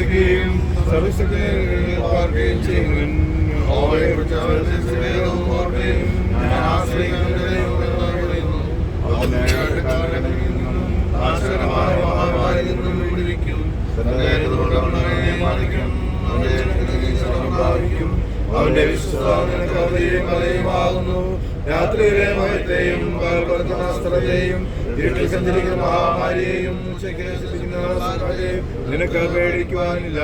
വസിക്കുകയും സർവശക്തിയിൽ പാർക്കുകയും ചെയ്യുന്നവൻ അവന്റെ ജനത്തിന് ശരണം പ്രാപിക്കും. അവന്റെ വിശ്വസ്ത നിനക്ക് അവധിയും രാത്രിയിലെ പകൽ പരത്തുന്ന ഇരുട്ടിൽ സഞ്ചരിക്കുന്ന മഹാമാരിയെയും നിനക്ക് പേടിക്കുവാനില്ല.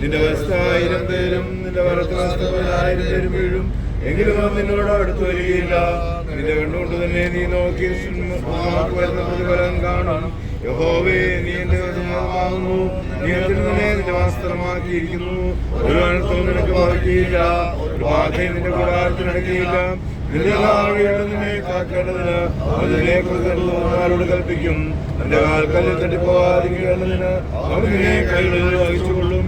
നിന്റെ വസ്തായിരം പേരും നിന്റെ വലത്തുവസ്തായിരം പേരും വീഴും. എങ്കിലും അവൻ നിന്നോട് അടുത്ത് വരികയില്ല. നിന്റെ കണ്ണുകൊണ്ട് തന്നെ നീ നോക്കി വരുന്ന പ്രതിഫലം കാണും. യഹോവേ നീ എന്റെ വചനമാകുന്നു നീ അതിൽ നിന്നെ നിന്റെ വസ്ത്രമാക്കിയിരിക്കുന്നു ഒരു അനർത്ഥവും നിനക്ക് ബാക്കിയില്ല ഒരു ബാധയും നിന്റെ നാവിയുടെ നിന്നെ കാക്കേണ്ടതിന് അതിനെ കുറിച്ച് കൽപ്പിക്കും. നിന്റെ കാൽക്കല്ലിൽ തട്ടിപ്പോവാതിരിക്കേണ്ടതിന് അവൻ നിന്നെ കൈകളിൽ വഹിച്ചുകൊള്ളും.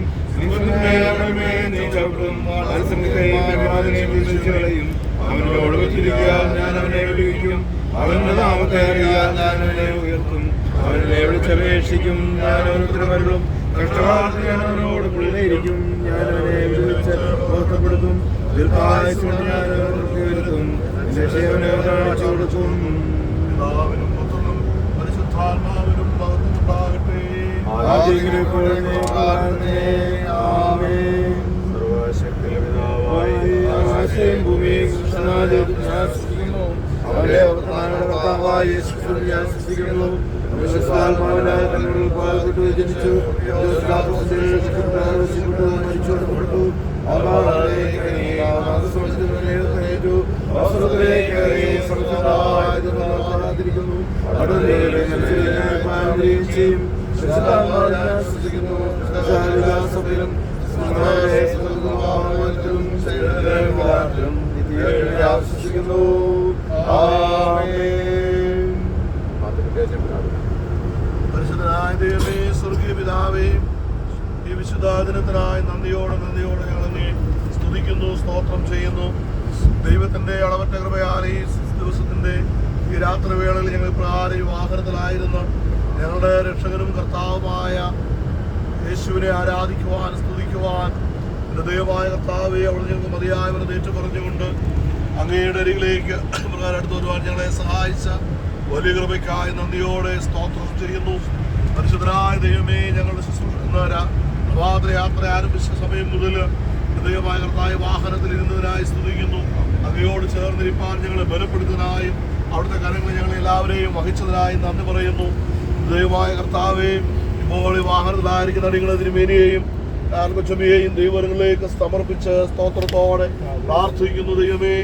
അവനോട് വെച്ചിരിക്കുക ഞാൻ അവനെ വിളിക്കും അവന്റെ നാമത്തെ അറിയാൻ ഞാൻ അവനെ ഉയർത്തും. അവനെ വിളിച്ചപേക്ഷിക്കും ഞാൻ ഓരോരുത്തരും വരും കഷ്ടകാലത്ത് ഞാൻ അവനോട് പുള്ളിയിരിക്കും ഞാൻ അവനെ വിളിച്ച് ബോധപ്പെടുത്തും ദീർഘായുസുകൊണ്ട് ഞാൻ അവർക്ക് വരുത്തും രക്ഷയവനെ കാണിച്ചു കൊടുക്കും പരിശുദ്ധാത്മാവിനും ആദ്യമെങ്കിലും ഇപ്പോഴും നീ ആമേൻ. സർവശക്തിയുള്ള പിതാവായ സൃഷ്ടിച്ചത് ഞാൻ സൃഷ്ടിക്കുന്നു. അവന്റെ അവസാനയുടെ കർത്താവായ യേശുക്രിസ്തുവിൽ ഞാൻ സൃഷ്ടിക്കുന്നു. വിശ്വസ്താത്മാവിനാൽ തന്നോട് പാൽപ്പെട്ടു ജനിച്ചു. യേശുക്രിസ്തുവിൽ രക്ഷിക്കപ്പെട്ടു, പരിശുദ്ധനായ ദൈവമേ സ്വർഗീയ ഈ വിശുദ്ധാദിനത്തിനായി നന്ദിയോടെ നന്ദിയോടെ ഞങ്ങൾ നീ സ്തുതിക്കുന്നു സ്തോത്രം ചെയ്യുന്നു. ദൈവത്തിന്റെ അളവറ്റ കൃപയാൽ ഈ ദിവസത്തിന്റെ ഈ രാത്രിവേളയിൽ ഞങ്ങൾ പ്രകാരം ഈ വാഹനത്തിലായിരുന്ന. ഞങ്ങളുടെ രക്ഷകനും കർത്താവുമായ യേശുവിനെ ആരാധിക്കുവാൻ സ്തുതിക്കുവാൻ എന്റെ ദൈവമായ കർത്താവെ അവിടെ ഞങ്ങൾക്ക് മതിയായ വ്രതേറ്റ് പറഞ്ഞുകൊണ്ട് അങ്ങയുടെ അരികിലേക്ക് പ്രകാരം അടുത്ത് വരുവാൻ ഞങ്ങളെ സഹായിച്ച വലിയ കൃപയ്ക്കായി നന്ദിയോടെ സ്തോത്രം ചെയ്യുന്നു. പരിശുദ്ധനായ ദൈവമേ ഞങ്ങളുടെ ശുശ്രൂഷിക്കുന്ന പ്രഭാതയാത്ര ആരംഭിച്ച സമയം മുതൽ ഹൃദയമായ കർത്താവ് വാഹനത്തിൽ ഇരുന്നതിനായി സ്തുതിക്കുന്നു. അങ്ങയോട് ചേർന്നിരിപ്പാൻ ഞങ്ങളെ ബലപ്പെടുത്തുന്നതിനായും അവിടുത്തെ കരങ്ങൾ ഞങ്ങളെ എല്ലാവരെയും വഹിച്ചതിനായും നന്ദി പറയുന്നു. ദൈവമായ കർത്താവേയും ഇപ്പോൾ ഈ വാഹനത്തിലായിരിക്കുന്ന അടികളെ തിരുമേനിയെയും ആത്മക്ഷമയെയും ദൈവങ്ങളിലേക്ക് സമർപ്പിച്ച് സ്തോത്രത്തോടെ പ്രാർത്ഥിക്കുന്നു ദൈവമേ.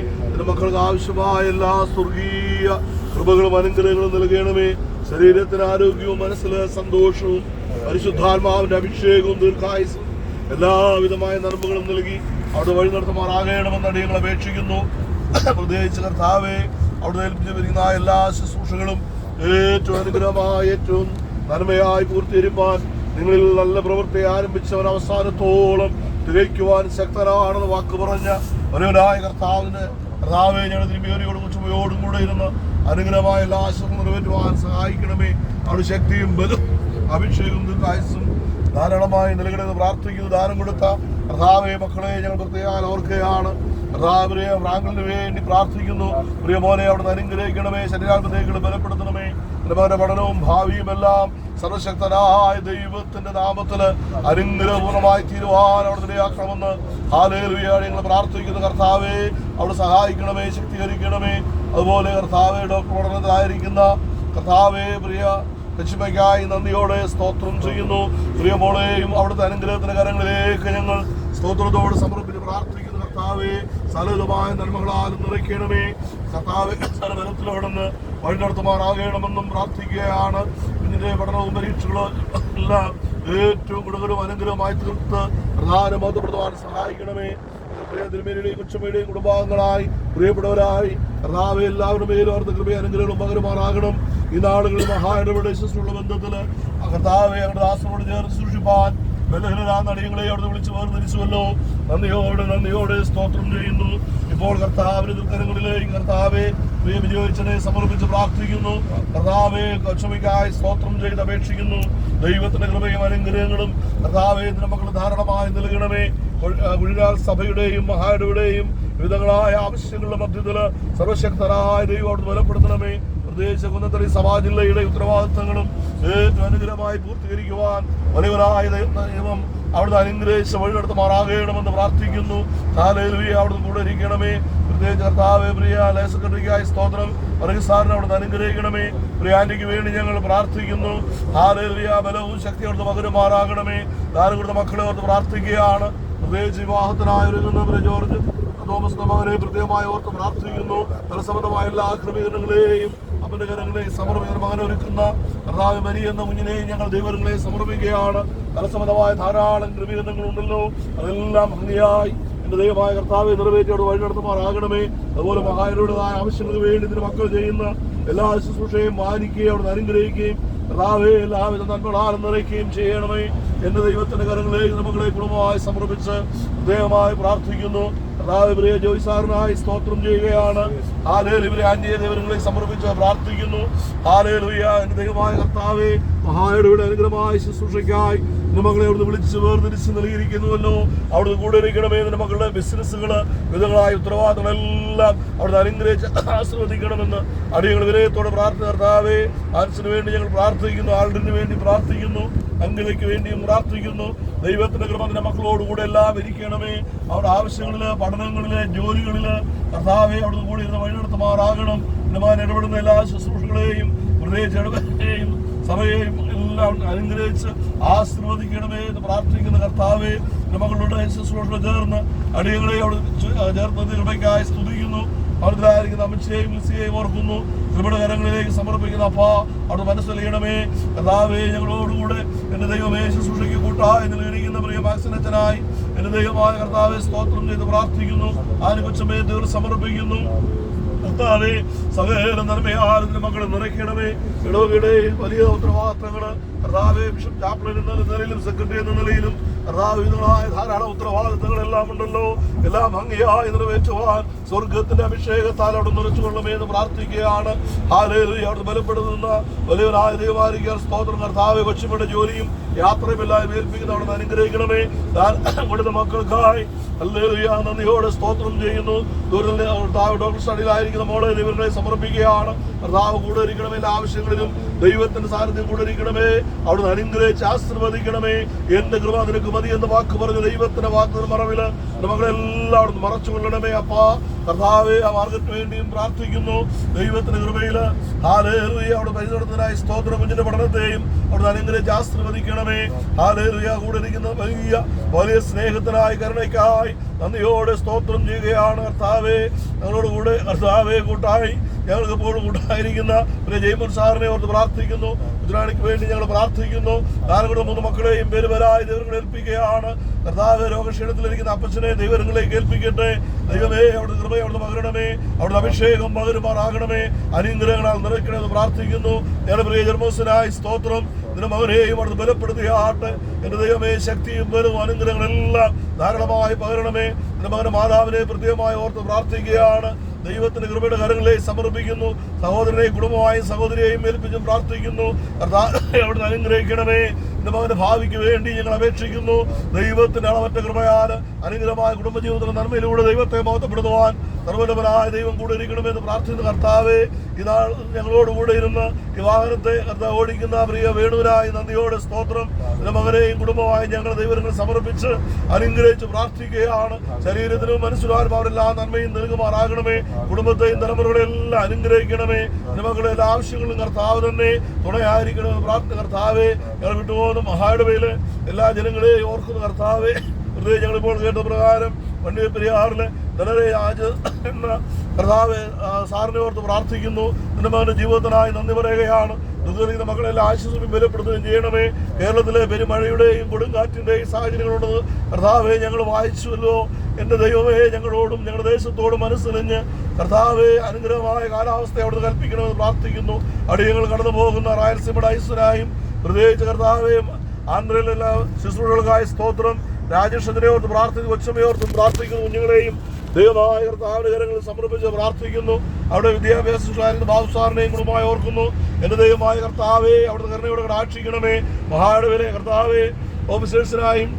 മക്കൾക്ക് ആവശ്യമായ എല്ലാ സ്വർഗീയ കൃപകളും അനുഗ്രഹങ്ങളും നൽകണമേ. ശരീരത്തിന് ആരോഗ്യവും മനസ്സിന് സന്തോഷവും പരിശുദ്ധാത്മാവിന്റെ അഭിഷേകവും ദീർഘായുസും എല്ലാവിധമായ നന്മകളും നൽകി അവിടെ വഴി നടത്തുമാറാകണമെന്ന് അടിയങ്ങൾ അപേക്ഷിക്കുന്നു. പ്രത്യേകിച്ച് കർത്താവെ അവിടെ വരുന്ന എല്ലാ ശുശ്രൂഷകളും ഏറ്റവും അനുഗ്രഹമായ ഏറ്റവും നന്മയായി പൂർത്തീകരിപ്പാൻ നിങ്ങളിൽ നല്ല പ്രവൃത്തി ആരംഭിച്ചവൻ അവസാനത്തോളം തികയ്ക്കുവാൻ ശക്തനാണെന്ന് വാക്ക് പറഞ്ഞ ഒരുവനായ കർത്താവിന് കർത്താവെ ഞങ്ങൾ തിരുമേറിയോടും ചുമയോടും കൂടെ ഇരുന്ന് അനുഗ്രഹമായ എല്ലാ ആശ്രമം നിറവേറ്റുവാൻ സഹായിക്കണമേ. അവിടെ ശക്തിയും ബലും അഭിഷേകം ദീർഘായുസും ധാരാളമായി നൽകണമെന്ന് പ്രാർത്ഥിക്കുന്നു. ദാനം കൊടുത്ത കർത്താവെ മക്കളെ ഞങ്ങൾ പ്രത്യേകം ഓർക്കുകയാണ്. കർത്താവിനെ ഫ്രാങ്കലിന് വേണ്ടി പ്രാർത്ഥിക്കുന്നു. പ്രിയ പോലെ അവിടെ അനുഗ്രഹിക്കണമേ. ശരീരാത്മതേക്കൾ ബലപ്പെടുത്തണമേ. പഠനവും ഭാവിയും എല്ലാം സർവശക്തനായ ദൈവത്തിന്റെ നാമത്തിൽ അനുഗ്രഹപൂർണമായി തീരുവാൻ അവിടെ നിലയാക്കണമെന്ന് ഹാലേലുയാണ് ഞങ്ങൾ പ്രാർത്ഥിക്കുന്നു കർത്താവെ. അവിടെ സഹായിക്കണമേ ശക്തീകരിക്കണമേ. അതുപോലെ കർത്താവെ ഡോക്ടർ പഠനത്തിലായിരിക്കുന്ന കർത്താവെ പ്രിയ ലക്ഷ്മിക്കായി നന്ദിയോടെ സ്തോത്രം ചെയ്യുന്നു. പ്രിയ പ്രിയമോളെയും അവിടുത്തെ അനുഗ്രഹത്തിന്റെ കരങ്ങളിലേക്ക് ഞങ്ങൾ സ്തോത്രത്തോട് സമർപ്പിച്ച് പ്രാർത്ഥിക്കുന്നു കർത്താവേ. സലതുമായ നന്മകളാൽ നിറയ്ക്കണമേ. കർത്താവ് സലബലത്തിലോടന്ന് വഴി നടത്തുമാറാകണമെന്നും പ്രാർത്ഥിക്കുകയാണ്. ഇതിന്റെ പഠനവും പരീക്ഷകളും എല്ലാം ഏറ്റവും ഗുണകരവും അനുഗ്രഹമായി തീർത്ത് പ്രധാന പ്രധാനമന്ത്രിപ്പെടുത്തുവാൻ സഹായിക്കണമേ തിരുമേനിയുടെയും കുച്ചമ്മയുടെയും കുടുംബാംഗങ്ങളായി പ്രിയപ്പെട്ടവരായി കർത്താവെ എല്ലാവരുടെ മേലും അവരുടെ കൃപയെ അനുഗ്രഹങ്ങളും പകരുമാറാകണം. ഈ നാളുകളിൽ മഹാ ശുശ്രൂഷ ബന്ധത്തിൽ കർത്താവെ അവരുടെ ആശ്രമോട് ചേർന്ന് സൂക്ഷിപ്പാൻ ബലഹീനരാ നടിയങ്ങളെ അവിടെ വിളിച്ചു വേർതിരിച്ചുവല്ലോ. നന്ദിയോടെ നന്ദിയോടെ സ്തോത്രം ചെയ്യുന്നു. ഇപ്പോൾ കർത്താവിന് ദുഃഖങ്ങളിലേക്ക് കർത്താവെ വിജയിച്ചനെ സമർപ്പിച്ച് പ്രാർത്ഥിക്കുന്നു. കർത്താവെ ക്ഷമിക്കായി സ്തോത്രം ചെയ്ത് അപേക്ഷിക്കുന്നു. ദൈവത്തിന്റെ കൃപയും അനുഗ്രഹങ്ങളും കർത്താവെ മക്കൾ ധാരണമായി നൽകണമേ. ഗുരുരാൾ സഭയുടെയും മഹാരുടെയും വിവിധങ്ങളായ ആവശ്യങ്ങളുടെ മധ്യത്തിൽ സർവശക്തരായ ദൈവം ബലപ്പെടുത്തണമേ. പ്രത്യേകിച്ച് കുന്നത്തടി സഭാ ജില്ലയുടെ ഉത്തരവാദിത്തങ്ങളും ഏറ്റവും അനുഗ്രഹമായി പൂർത്തീകരിക്കുവാൻ വലിയവരായ ദൈവം അവിടുന്ന് അനുഗ്രഹിച്ച് വഴിനടത്തുമാറാകണമെന്ന് പ്രാർത്ഥിക്കുന്നു. കാലയിൽ അവിടുന്ന് കൂടെ ഇരിക്കണമേ. പ്രത്യേകിച്ച് കർത്താവ് പ്രിയ ലയ സെക്രട്ടറിക്കായി സ്തോത്രം. വർഗീസാറിനെ അവിടുന്ന് അനുഗ്രഹിക്കണമേ. പ്രിയ വേണ്ടി ഞങ്ങൾ പ്രാർത്ഥിക്കുന്നു. ഹാലേലിയ ബലവും ശക്തി അവിടുന്ന് പകരുമാറാകണമേ താരം കൊടുത്ത മക്കളെ ഓർത്ത് പ്രാർത്ഥിക്കുകയാണ്. പ്രത്യേകിച്ച് വിവാഹത്തിനായിരുന്ന പ്രിയ ജോർജ് തോമസ് മകനെ പ്രത്യേകമായി ഓർത്ത് പ്രാർത്ഥിക്കുന്നു. തലസംബന്ധമായ എല്ലാ ക്രമീകരണങ്ങളെയും അപ്പന്റെ കരങ്ങളെയും സമർപ്പിക്കുന്ന മകനെ ഒരുക്കുന്ന കർത്താവ് മരി എന്ന കുഞ്ഞിനെയും ഞങ്ങൾ ദൈവങ്ങളെ സമർപ്പിക്കുകയാണ്. തലസംബന്ധമായ ധാരാളം ക്രമീകരണങ്ങളുണ്ടല്ലോ. അതെല്ലാം ഭംഗിയായി എന്റെ ദൈവമായ കർത്താവെ നിറവേറ്റിയോട് വഴി നടത്തുമാറാകണമേ. അതുപോലെ മഹായരുടേതായ ആവശ്യങ്ങൾക്ക് വേണ്ടി ഇതിന് മക്കൾ ചെയ്യുന്ന എല്ലാ ശുശ്രൂഷയും മാനിക്കുകയും അവിടെ അനുഗ്രഹിക്കുകയും കർത്താവെ എല്ലാവിധ നന്മകളാലും നിറയ്ക്കുകയും ചെയ്യണമേ എന്റെ ദൈവത്തിന്റെ കരങ്ങളെ നമ്മളെ കുടുംബമായി സമർപ്പിച്ച് ഹൃദയമായി പ്രാർത്ഥിക്കുന്നു. പ്രിയ ജോയിസാറിനായി സ്തോത്രം ചെയ്യുകയാണ്. ഹാലേൽ ഇവരെ ആന്റിയെ ദൈവങ്ങളെ സമർപ്പിച്ച് പ്രാർത്ഥിക്കുന്നു. ഹാലേലുയ എന്റെ ദൈവമായ കർത്താവെ മഹായുടെ അനുഗ്രഹമായ ശുശ്രൂഷയ്ക്കായി നിന്റെ മകളെ അവിടുന്ന് വിളിച്ച് വേർതിരിച്ച് നൽകിയിരിക്കുന്നുവല്ലോ. അവിടുന്ന് കൂടെ ഇരിക്കണമേ നിന്റെ മകളുടെ ബിസിനസ്സുകൾ വിധങ്ങളായ ഉത്തരവാദിത്തങ്ങളെല്ലാം അവിടുന്ന് അനുഗ്രഹിച്ച് ആസ്വദിക്കണമെന്ന് അടിയങ്ങൾ വിനയത്തോടെ പ്രാർത്ഥന കർത്താവേ ആൻസിന് വേണ്ടി ഞങ്ങൾ പ്രാർത്ഥിക്കുന്നു ആൾഡിന് വേണ്ടി പ്രാർത്ഥിക്കുന്നു അങ്കിലേക്ക് വേണ്ടിയും പ്രാർത്ഥിക്കുന്നു. ദൈവത്തിന്റെ കൃപ നിന്റെ മക്കളോടുകൂടെ എല്ലാം ഇരിക്കണമേ. അവരുടെ ആവശ്യങ്ങളിൽ പഠനങ്ങളിൽ ജോലികളിൽ കർത്താവെ അവിടുന്ന് കൂടി ഇരുന്ന് വഴിനടത്തുമാറാകണം. നിന്റെ മകൻ ഇടപെടുന്ന എല്ലാ ശുശ്രൂഷകളെയും പ്രത്യേകിച്ച് ഇടപെടുകയും സഭയെയും എല്ലാം അനുഗ്രഹിച്ച് ആശീർവദിക്കണമേ എന്ന് പ്രാർത്ഥിക്കുന്ന കർത്താവെ മകളുടെ ചേർന്ന് അടിയങ്ങളെ അവിടെ ചേർത്ത് കൃപയ്ക്കായി സ്തുതിക്കുന്നു. അവിടുത്തെ അമിത്ഷയെയും മിസ്സിയെയും ഓർക്കുന്നു. കൃപയുടെ കരങ്ങളിലേക്ക് സമർപ്പിക്കുന്ന അപ്പാ അവിടെ മനസ്സിലെയ്യണമേ കഥാവേ ഞങ്ങളോടുകൂടെ എന്റെ ദൈവമേ ശുശ്രൂഷയ്ക്ക് കൂട്ടായി ലഭിക്കുന്ന പ്രിയ മാക്സിനച്ചനായി എന്റെ ദൈവമായ കർത്താവെ സ്തോത്രം ചെയ്ത് പ്രാർത്ഥിക്കുന്നു. ആനുപക്ഷമേ തീർ സമർപ്പിക്കുന്നു. കർത്താവേ സകല നന്മയാൽ നിന്റെ മക്കളെ നിറയ്ക്കണമേ. ഇടവകയുടെ വലിയ ഉത്തരവാദിത്തങ്ങൾ കർത്താവേ ബിഷപ്പ് ചാപ്ലൻ എന്ന നിലയിലും സെക്രട്ടറി എന്ന നിലയിലും കർത്താവ് ധാരാളം ഉത്തരവാദിത്തങ്ങളെല്ലാം ഉണ്ടല്ലോ. എല്ലാം ഭംഗിയായി നിറവേറ്റുവാൻ സ്വർഗത്തിന്റെ അഭിഷേകത്താൽ അവിടെ നിറച്ചുകൊള്ളമേ എന്ന് പ്രാർത്ഥിക്കുകയാണ്. ഹാലേലി അവിടെ ബലപ്പെടുന്ന വലിയവരായ സ്തോത്രം. കർത്താവ് കൊച്ചുമയുടെ ജോലിയും യാത്രയുമെല്ലാം ഏൽപ്പിക്കുന്ന അവിടെ അനുഗ്രഹിക്കണമേ. താൻ കൊടുത്ത മക്കൾക്കായി ഹല്ലേലൂയ. നന്ദിയോടെ സ്തോത്രം ചെയ്യുന്നു. ദൂരത്തിൽ ഡോക്ടർ സ്റ്റഡിയിലായിരിക്കുന്ന മോളെ ദൈവങ്ങളെ സമർപ്പിക്കുകയാണ്. കർത്താവ് കൂടെ ഇരിക്കണമേ എല്ലാ ആവശ്യങ്ങളിലും ദൈവത്തിന്റെ സാന്നിധ്യം കൂടെ ഇരിക്കണമേ അവിടുന്ന് അനുഗ്രഹിച്ച് ആശീർവദിക്കണമേ. എന്റെ കൃപ നിനക്ക് മതി എന്ന് വാക്ക് പറഞ്ഞ് ദൈവത്തിന്റെ വാക്ക് മറവിൽ നമ്മളെല്ലാം അവിടുന്ന് മറച്ചു കൊള്ളണമേ അപ്പാ. കർത്താവെ ആ മാർഗത്തിന് വേണ്ടിയും പ്രാർത്ഥിക്കുന്നു. ദൈവത്തിന്റെ കൃപയിൽ ഹാലേറിയ അവിടെ പരിചയത്തിനായി സ്തോത്ര കുഞ്ഞിന്റെ പഠനത്തെയും അവിടെ അനുഗ്രഹിച്ച് ആശീർവദിക്കണമേ. ഹാലേറിയ കൂടെ ഇരിക്കുന്ന വലിയ വലിയ സ്നേഹത്തിനായി കരുണയ്ക്കായി നന്ദിയോടെ സ്തോത്രം ചെയ്യുകയാണ് കർത്താവെ. ഞങ്ങളോട് കൂടെ കർത്താവേ കൂട്ടായി. ഞങ്ങൾക്ക് എപ്പോഴും കൂട്ടായിരിക്കുന്ന പിന്നെ ജയ്മൻ സാറിനെ ഓർത്ത് പ്രാർത്ഥിക്കുന്നു. മുദ്രാണിക്ക് വേണ്ടി ഞങ്ങൾ പ്രാർത്ഥിക്കുന്നു. താരങ്ങളുടെ മൂന്ന് മക്കളെയും പേരുവരായി ദൈവങ്ങളെ ഏൽപ്പിക്കുകയാണ്. കർത്താവ് രോഗക്ഷീണത്തിലിരിക്കുന്ന അപ്പച്ചനെ ദൈവങ്ങളിലേക്ക് ഏൽപ്പിക്കട്ടെ. ദൈവമേ അവിടെ കൃപയെ അവിടുന്ന് പകരണമേ. അവിടുന്ന് അഭിഷേകം പകരുമാറാകണമേ. അനുഗ്രഹങ്ങളാൽ നിറയ്ക്കണമെന്ന് പ്രാർത്ഥിക്കുന്നു. ഞങ്ങളുടെ പ്രിയ ജന്മോസനായി സ്തോത്രം. നിന്റെ മകനെയും അവിടുന്ന് ആട്ട് എന്റെ ദൈവമേ ശക്തിയും ബലവും അനുഗ്രഹങ്ങളെല്ലാം ധാരാളമായി പകരണമേ. നിന്റെ മകന് മാതാവിനെ പ്രത്യേകമായി ഓർത്ത് പ്രാർത്ഥിക്കുകയാണ്. ദൈവത്തിന്റെ കൃപയുടെ കരങ്ങളെ സമർപ്പിക്കുന്നു. സഹോദരനെ കുടുംബമായും സഹോദരിയെയും ഏൽപ്പിച്ചും പ്രാർത്ഥിക്കുന്നു. അവിടുന്ന് അനുഗ്രഹിക്കണമേ. എന്റെ മകന്റെ ഭാവിക്ക് വേണ്ടി ഞങ്ങൾ അപേക്ഷിക്കുന്നു. ദൈവത്തിന്റെ അളവറ്റ കൃപയാൽ അനുഗ്രഹമായ കുടുംബജീവിതത്തിന്റെ നന്മയിലൂടെ ദൈവത്തെ മഹത്വപ്പെടുത്തുവാൻ സർവലപരായ ദൈവം കൂടെ ഇരിക്കണമെന്ന് പ്രാർത്ഥിക്കുന്ന കർത്താവേ ഇതാ ഞങ്ങളോട് കൂടെ ഇരുന്ന് ഈ വാഹനത്തെ കർത്താവ് ഓടിക്കുന്ന പ്രിയ വേണുവിനായി നന്ദിയോടെ സ്തോത്രം. എന്റെ മകനെയും കുടുംബമായി ഞങ്ങൾ ദൈവങ്ങൾ സമർപ്പിച്ച് അനുഗ്രഹിച്ച് പ്രാർത്ഥിക്കുകയാണ്. ശരീരത്തിനും മനസ്സിലും അവരെല്ലാം നന്മയും നൽകുമാറാകണമേ. കുടുംബത്തെയും തലമുറകളെ എല്ലാം അനുഗ്രഹിക്കണമേ. എന്റെ എല്ലാ ആവശ്യങ്ങളും കർത്താവ് തന്നെ തുണയായിരിക്കണമെന്ന് പ്രാർത്ഥന കർത്താവേ ഞങ്ങൾ വിട്ടുപോകുന്ന മഹായിടവയിൽ എല്ലാ ജനങ്ങളെയും ഓർക്കുന്ന കർത്താവേ ഞങ്ങളിപ്പോൾ കേട്ട പ്രകാരം വണ്ടി പെരിയാറിലെ ധനരെ ആജ് എന്ന കർത്താവ് സാറിനെ ഓർത്ത് പ്രാർത്ഥിക്കുന്നു. നിന്റെ മകന്റെ ജീവിതത്തിനായി നന്ദി പറയുകയാണ്. ദുരിതം മക്കളെല്ലാം ആശ്വസിപ്പിക്കും ബലപ്പെടുത്തുകയും ചെയ്യണമേ. കേരളത്തിലെ പെരുമഴയുടെയും കൊടുങ്കാറ്റിന്റെയും സാഹചര്യങ്ങളുള്ളത് കർത്താവെ ഞങ്ങൾ വായിച്ചുവല്ലോ. എന്റെ ദൈവമേ ഞങ്ങളോടും ഞങ്ങളുടെ ദേശത്തോടും മനസ്സിലിഞ്ഞ് കർത്താവെ അനുഗ്രഹമായ കാലാവസ്ഥ അവിടുന്ന് കൽപ്പിക്കണമെന്ന് പ്രാർത്ഥിക്കുന്നു. അവിടെ ഞങ്ങൾ കടന്നു പോകുന്ന റായൽസീമയുടെ ഐശ്വരായും പ്രത്യേകിച്ച് കർത്താവേയും ആന്ധ്രയിലെല്ലാം ശുശ്രൂഷകൾക്കായ സ്തോത്രം. രാജേഷ് ഓർത്ത് പ്രാർത്ഥിക്കുന്നു കൊച്ചമ്മയോർത്തും പ്രാർത്ഥിക്കുന്നു കുഞ്ഞുങ്ങളെയും ദൈവമായ കർത്താവിന് സമർപ്പിച്ച് പ്രാർത്ഥിക്കുന്നു. അവിടെ വിദ്യാഭ്യാസ ശിശുവായിരുന്ന ബാബു സാറിനെയും കുടുംബമായി ഓർക്കുന്നു. എന്റെ ദൈവമായ കർത്താവെ അവിടുത്തെ കരുണയോടെ കടാക്ഷിക്കണമേ. മഹാടവിലെ കർത്താവെ ഓഫീസേഴ്സിനായും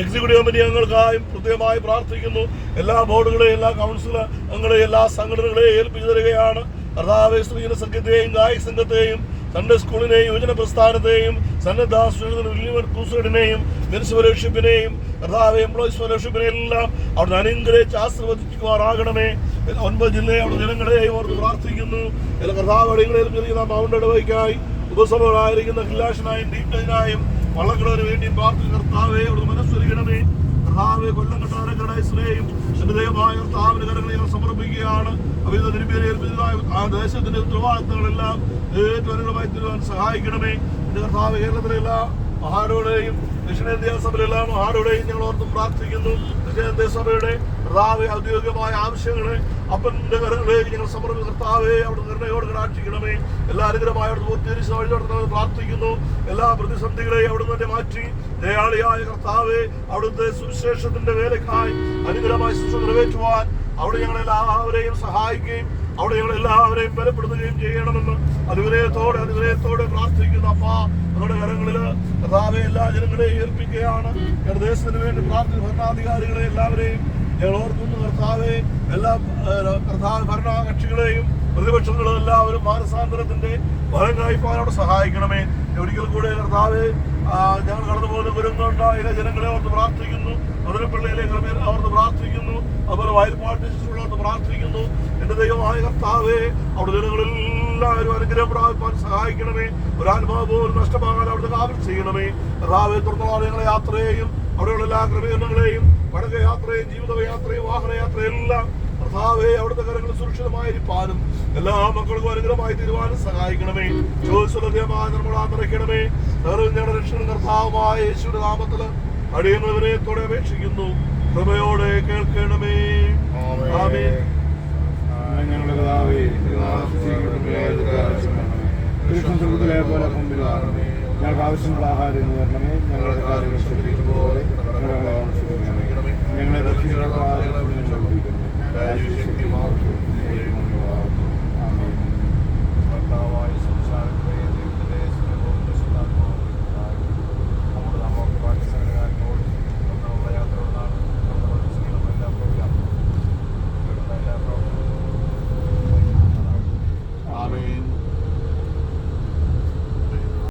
എക്സിക്യൂട്ടീവ് കമ്മിറ്റി അംഗങ്ങൾക്കായും പ്രത്യേകമായി പ്രാർത്ഥിക്കുന്നു. എല്ലാ ബോർഡുകളെയും എല്ലാ കൗൺസിൽ അംഗങ്ങളെയും എല്ലാ സംഘടനകളെയും ഏൽപ്പിച്ചു തരികയാണ്. കർത്താവെ സ്ത്രീജന സംഘത്തെയും ഗായക സംഘത്തെയും സൺഡേ സ്കൂളിനെയും യുവജന പ്രസ്ഥാനത്തെയും സന്നദ്ധാശ്രമിനെയും ക്രൂസൈഡിനെയും മെൻസ് ഫെലോഷിപ്പിനെയും കർത്താവ് എംപ്ലോയീസ് ഫെലോഷിപ്പിനെയും എല്ലാം അവിടുന്ന് അനുഗ്രഹിച്ച് ആശ്രവദിക്കുമാറാകണമേ ഒൻപത് ജില്ലയെ അവിടെ ജനങ്ങളെയും ഓർത്ത് പ്രാർത്ഥിക്കുന്നു. കർത്താവ് അടികളെയും ചെറിയ മൗണ്ട് ഇടവയ്ക്കായി ഉപസഭകളായിരിക്കുന്ന ഹില്ലാഷനായും ഡീപ്ലൈനായും വള്ളങ്ങളതിന് വേണ്ടി പ്രാർത്ഥിക്കുന്ന കർത്താവെ അവിടുന്ന് മനസ്സൊരുക്കണമേ. കർത്താവെ കൊല്ലം കട്ടാരക്കടൈസിനെയും എന്റെ ദൈവമായ കർത്താവിന് കരങ്ങളെ സമർപ്പിക്കുകയാണ്. അവിധ ആ ദേശത്തിന്റെ ഉത്തരവാദിത്തങ്ങളെല്ലാം ഏറ്റവും അനുകൂലമായി തരുവാൻ സഹായിക്കണമേ. എന്റെ കർത്താവ് കേരളത്തിലെ എല്ലാ മഹാരോടെയും ദക്ഷിണേന്ത്യ സഭയിലെല്ലാ മഹാരോടെയും ഞങ്ങൾ ഓർത്ത് പ്രാർത്ഥിക്കുന്നു. ദക്ഷിണേന്ത്യ സഭയുടെ കർത്താവെ ഔദ്യോഗികമായ ആവശ്യങ്ങളെ അപ്പന്റെ കരങ്ങളിലേക്ക് ഞങ്ങൾ സമർപ്പിച്ച കർത്താവെ അവിടെ നിർണയോട് കടാക്ഷിക്കണമേ. എല്ലാ അനുഗ്രഹമായ അവിടെ പൂർത്തീകരിച്ച് വഴി നടത്തുന്നത് പ്രാർത്ഥിക്കുന്നു. എല്ലാ പ്രതിസന്ധികളെയും അവിടുന്ന് തന്നെ മാറ്റി. ദയാളിയായ കർത്താവെ അവിടുത്തെ സുവിശേഷത്തിന്റെ വേലക്കായി അനുഗ്രഹമായി ശുശ്രൂഷ നിറവേറ്റുവാൻ അവിടെ ഞങ്ങൾ എല്ലാവരെയും സഹായിക്കുകയും അവിടെ ഞങ്ങൾ എല്ലാവരെയും ബലപ്പെടുത്തുകയും ചെയ്യണമെന്ന് അനുഗ്രഹത്തോടെ അനുഗ്രഹത്തോടെ പ്രാർത്ഥിക്കുന്ന. അപ്പ നമ്മുടെ കരങ്ങളിൽ കർത്താവെ എല്ലാ ജനങ്ങളെയും ഏൽപ്പിക്കുകയാണ്. നിർദ്ദേശത്തിന് ദേശത്തിന് വേണ്ടി പ്രാർത്ഥന ഭരണാധികാരികളെ എല്ലാവരെയും ഞങ്ങൾ ഓർക്കുന്നു. കർത്താവെ എല്ലാ കർത്താവ് ഭരണകക്ഷികളെയും പ്രതിപക്ഷങ്ങളും എല്ലാവരും മാനസാന്തരത്തിന്റെ ഫലം കായ്പാനോട് സഹായിക്കണമേ. ഒരിക്കൽ കൂടെ കർത്താവെ ഞങ്ങൾ കടന്നു പോകുന്ന ഗുരുങ്ങളുണ്ടായ ജനങ്ങളെ ഓർത്ത് പ്രാർത്ഥിക്കുന്നു. മധുരപ്പള്ളിയിലെ ക്രമേണ ഓർത്ത് പ്രാർത്ഥിക്കുന്നു. അതുപോലെ വയൽപ്പാട്ട് പ്രാർത്ഥിക്കുന്നു. എന്റെ ദൈവമായ കർത്താവേ അവിടെ ജനങ്ങളെല്ലാവരും അനുഗ്രഹം പ്രാപിപ്പാൻ സഹായിക്കണമേ. ഒരാത്മാവ് പോലും നഷ്ടമാകാൻ അവിടുത്തെ കാവൽ ചെയ്യണമേ. കർത്താവെ തുടർന്നുള്ള ഞങ്ങളെ യാത്രയെയും അവിടെയുള്ള എല്ലാ ക്രമീകരണങ്ങളെയും വടക യാത്രയും ജീവിത യാത്രയും വാഹന യാത്രയും എല്ലാം കർത്താവെ അവിടുത്തെ കരങ്ങൾ സുരക്ഷിതമായിരിക്കാനും എല്ലാ മക്കൾക്കും അനുഗ്രഹമായി തീരുവാനും സഹായിക്കണമേ. ചോദിച്ചുലഭ്യമായ നിർമ്മളാ നിറയ്ക്കണമേ സർവ ഞങ്ങളുടെ രക്ഷണ കർത്താവുമായ യേശുവിന്റെ നാമത്തിൽ വിനയത്തോടെ അപേക്ഷിക്കുന്നു. കൃപയോടെ കേൾക്കണമേ. ഞങ്ങളുടെ പോലെ വാങ്ങണമേ ഞങ്ങൾക്ക് ആവശ്യമുള്ള ആഹാരം തരണമേ. ഞങ്ങളുടെ കാര്യങ്ങൾ ശ്രദ്ധിക്കുന്നതുപോലെ ഞങ്ങളെ